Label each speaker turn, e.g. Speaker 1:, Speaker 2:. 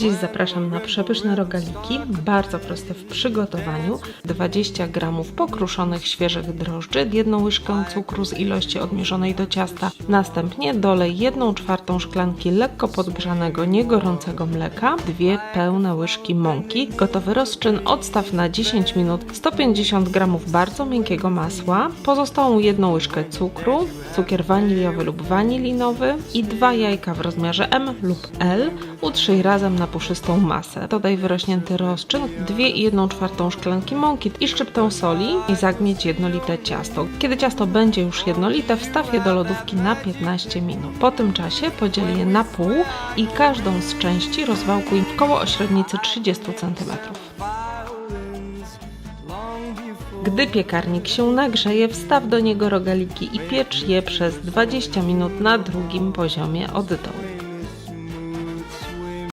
Speaker 1: Dziś zapraszam na przepyszne rogaliki, bardzo proste w przygotowaniu. 20 gramów pokruszonych świeżych drożdży, jedną łyżkę cukru z ilości odmierzonej do ciasta. Następnie dolej 1 czwartą szklanki lekko podgrzanego, niegorącego mleka, dwie pełne łyżki mąki. Gotowy rozczyn odstaw na 10 minut. 150 gramów bardzo miękkiego masła, pozostałą jedną łyżkę cukru, cukier waniliowy lub wanilinowy i dwa jajka w rozmiarze M lub L. Utrzyj razem na puszystą masę. Dodaj wyrośnięty rozczyn, 2,1 czwartą szklanki mąki i szczyptę soli i zagnieć jednolite ciasto. Kiedy ciasto będzie już jednolite, wstaw je do lodówki na 15 minut. Po tym czasie podziel je na pół i każdą z części rozwałkuj w koło o średnicy 30 cm. Gdy piekarnik się nagrzeje, wstaw do niego rogaliki i piecz je przez 20 minut na drugim poziomie od dołu.